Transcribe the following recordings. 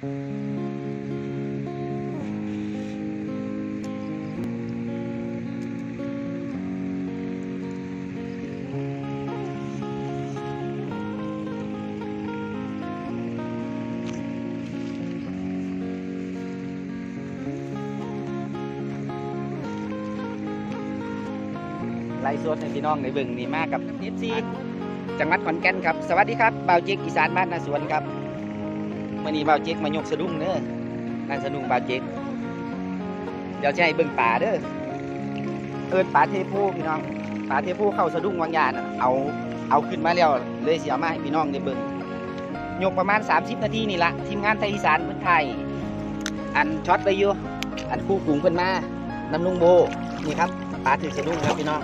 ไล่สดให้พี่น้องในเบิ่งนี่มากับเอฟซีจังหวัดขอนแก่นครับ สวัสดีครับบ่าวเจ๊กอีสานบ้านนาสวนครับ มื่อนี้บ่าวเจ๊กมายกสะดุ้งเด้อนั่นสะดุ้งบ่าวเจ๊กเดี๋ยวจะให้เบิ่งป่าเด้อเอิ้นป่าเทพูพี่น้องป่าเทพูเข้าสะดุ้งวางยาน่ะเอาเอาขึ้นมาแล้วเลยเสียมาให้พี่น้องได้เบิ่งยกประมาณ 30 นาทีนี่ละทีมงานไทยอีสานเพิ่นไทย อันช็อตไปอยู่อันคู่กรุงเพิ่นมานำลุงโบนี่ครับปลาถือสะดุ้งครับพี่น้อง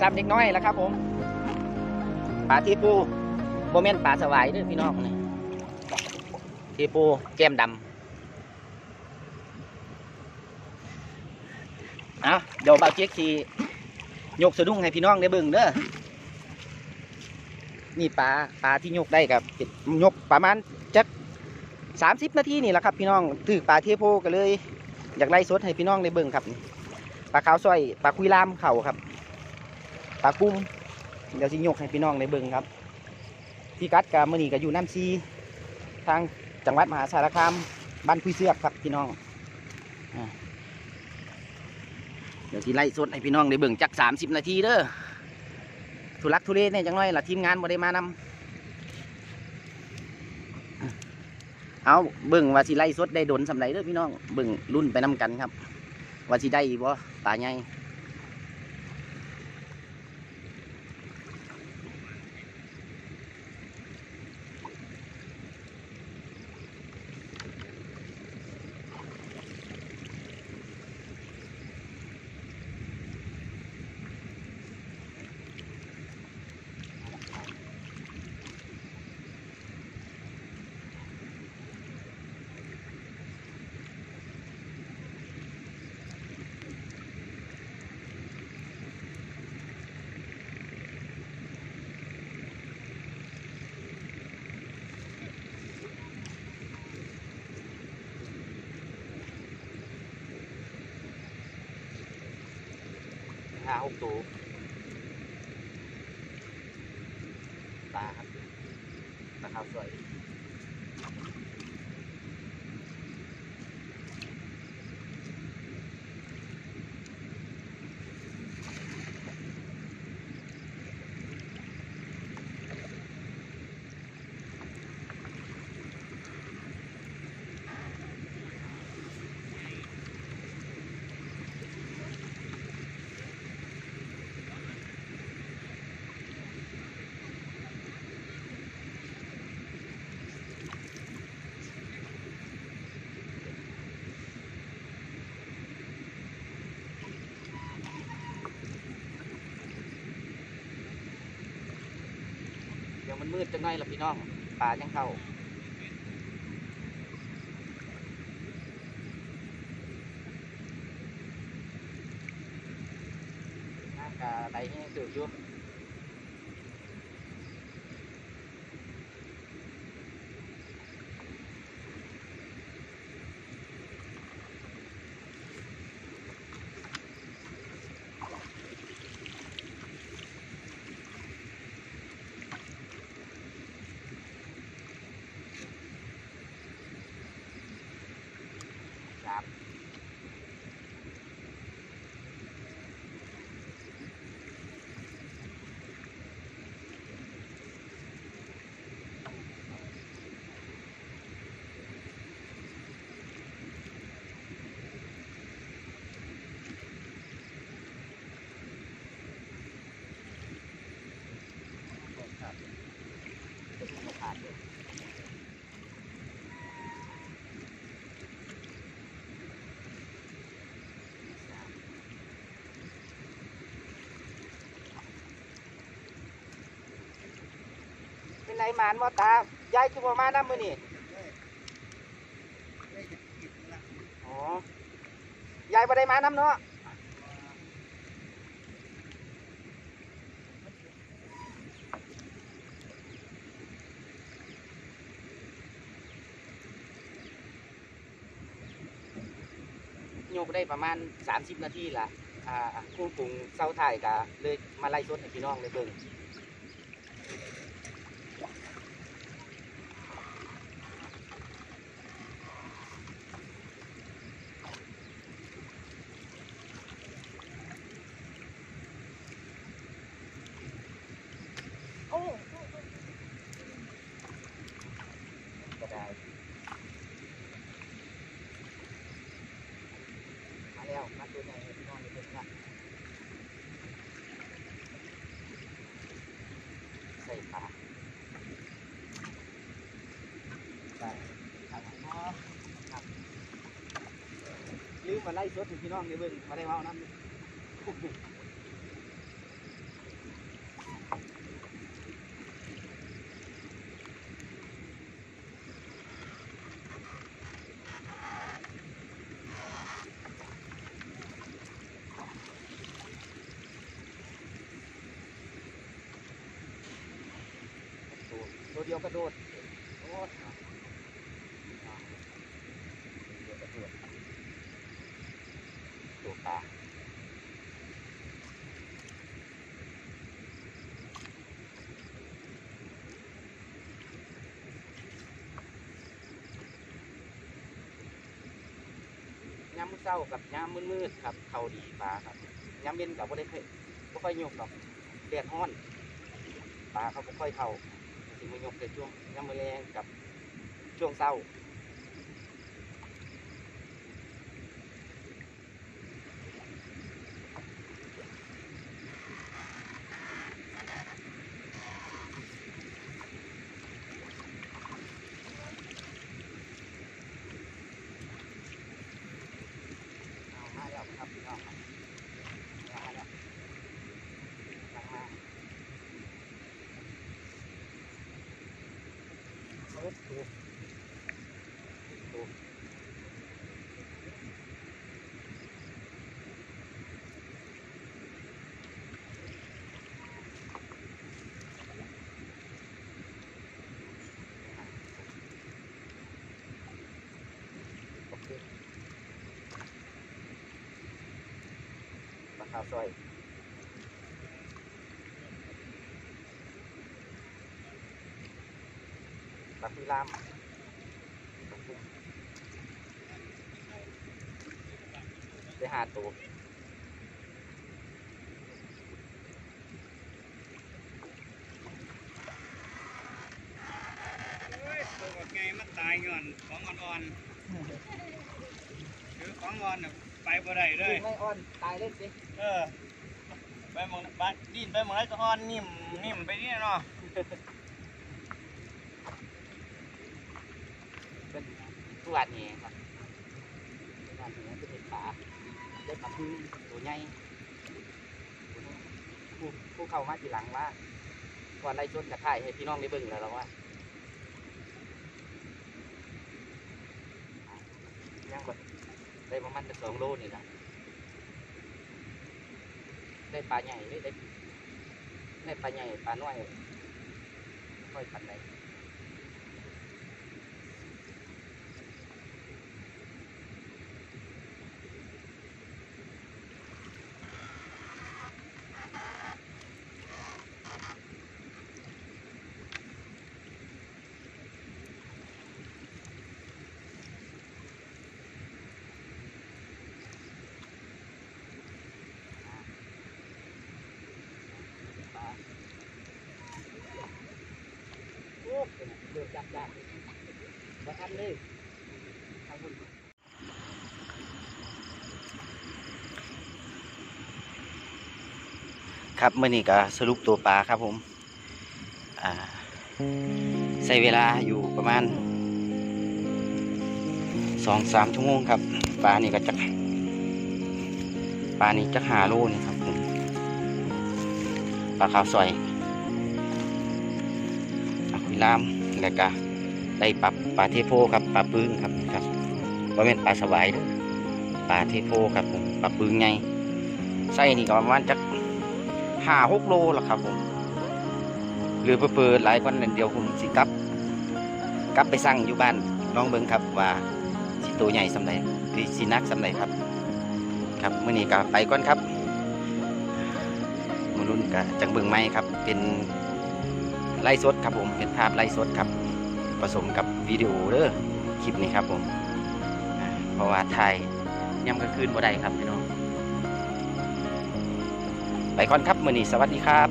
ซ้ำเด็กน้อยแล้วครับผมปลาทีปู โมเมนต์ปลาสวายเด้วยพี่น้องนี่ทีปูแก้มดำเอาเดี๋ยวบ่าวเจ๊กทียกสะดุ้งให้พี่น้องได้เบิ่งเด้อนี่ปลาปลาที่ยกได้กับยกประมาณจักสามสิบนาทีนี่แหละครับ พี่น้องถือปลาเทโพก็เลย อยากไล่สดให้พี่น้องได้เบิ่งครับปลาขาวสร้อยปลาคุยลามเข่าครับปลากุ้มเดี๋ยวสิยกให้พี่น้องได้เบิ่งครับ พี่กัดกับมือนีกับอยู่น้ำซีทางจังหวัดมหาสารคามบ้านคุยเสือกครับพี่น้องเดี๋ยวสิไล่สดให้พี่น้องได้เบิ่งจักสามสิบนาทีเด้อทุลักทุเลเนี่ยจังน้อยละทีมงานบ่ได้มานำเอาเบิ่งว่าสิไล่สดได้ดนสำไรเด้อพี่น้องเบิ่งรุ่นไปนํกันครับ ว่าสิได้บ่ปลาใหญ่ ห้าหกตัวตาครับปลาขาวสวย มันมืดจังไงล่ะพี่น้องป่ายังเข้าน้ากาไดให้สืบยุ่ายหมานบ่ตามยายคือประมาณน้ามือนี้อ๋ยายบ่ได้มาน้ำเนาะโยกได้ประมาณ 30 นาทีละอ่าคู่กรุงเซาไทยก็เลยมาไล่สดให้พี่น้องเลยเบิ่ง มาแล้วมาตัวใหญ่พี่น้องได้เบิ่งละใส่ปลาใส่ครับอ๋อครับลืมมาไล่สดให้พี่น้องได้เบิ้งมาได้เมาน้ำ ยวกระโดดโอ้ยเดียวกระโดดตัวปลาย้ำมื้อเช้ากับย้ำมืดๆครับ เขาดีปลาครับย้ำเย็นกับบ่ได้ค่อยบ่ค่อยยกดอกแดดร้อนปลาเขาบ่ค่อยเข้า สิมายกในช่วงยามมื้อแรงกับช่วงเช้าเอามาแล้วครับพี่น้องครับเอามาแล้วตั้งมา โอ้โหโอ้โอเคราคาซอย ปลาคุยลามปลาคุยได้หาตัวเฮ้ยตัวบักไงมันตายก่อนของอ่อนๆหรือของอ่อนน่ะไปบ่ได้เลยไม่อ่อนตายเล่นสิเออไปหมองบ้านดินไปหมองไรก็อ่อนนิ่มนิ่มไปนี่เนาะ เป็น ทุกวันนี้ครับทุกวันนี้เป็นเห็ดป่าได้ปลาคุยตัวใหญ่ผู้ผู้เข้ามาทีหลังว่าก่อนไล่ชนกระถ่ายให้พี่น้องได้เบิ่งแล้วเราว่ายังบ่ได้ประมาณจะสองโลนี่นะได้ปลาใหญ่ได้ได้ได้ปลาใหญ่ปลาน้อยค่อยปันไหน จับจับมาทันเลยทางคุณครับเมื่อนี้ก็สรุปตัวปลาครับผมใช้เวลาอยู่ประมาณสองสามชั่วโมงครับปลานี่ก็จะปลานี่จะหาโลนี่ครับผมปลาขาวสอยปลาคุยลาม แล้วก็ได้ปลาปลาเทโพครับปลาปึ้งครับครับว่าเป็นปลาสวายปลาเทโพครับผมปลาปึ้งไงไส้นี่ก็ประมาณจักห้าหกโลละครับผมหรือเปิดหลายวันนั้นเดียวผมสิกลับกลับไปสั่งอยู่บ้านลองเบิ่งครับว่าสิตัวใหญ่สำไรหรือสินักสำไรครับ ครับมื้อนี้ก็ไปก่อนครับมรุ่นก็จังเบิ่งไม้ครับเป็น ไล่สดครับผมเป็นภาพไล่สดครับผสมกับวิดีโอเด้อคลิปนี้ครับผมอ่าเพราะว่าถ่ายย่ำกลางคืนบ่ได้ครับพี่น้องไปก่อนครับมือนี้สวัสดีครับ